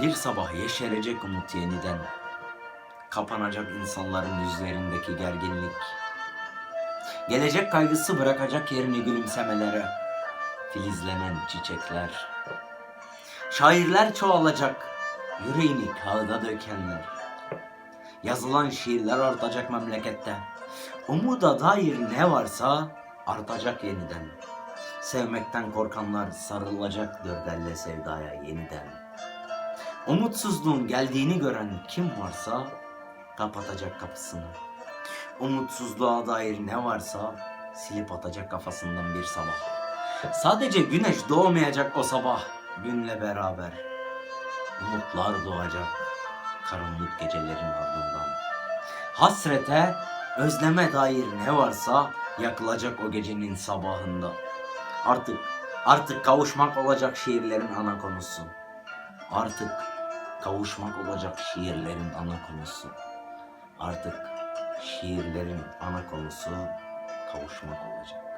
Bir sabah yeşerecek umut yeniden. Kapanacak insanların yüzlerindeki gerginlik. Gelecek kaygısı bırakacak yerini gülümsemelere. Filizlenen çiçekler. Şairler çoğalacak. Yüreğini kağıda dökenler. Yazılan şiirler artacak memlekette. Umuda dair ne varsa artacak yeniden. Sevmekten korkanlar sarılacak dört elle sevdaya yeniden. Umutsuzluğun geldiğini gören kim varsa kapatacak kapısını. Umutsuzluğa dair ne varsa silip atacak kafasından bir sabah. Sadece güneş doğmayacak o sabah günle beraber. Umutlar doğacak karanlık gecelerin ardından. Hasrete, özleme dair ne varsa yakılacak o gecenin sabahında. Artık, artık kavuşmak olacak şiirlerin ana konusu. Artık kavuşmak olacak şiirlerin ana konusu. Artık şiirlerin ana konusu kavuşmak olacak.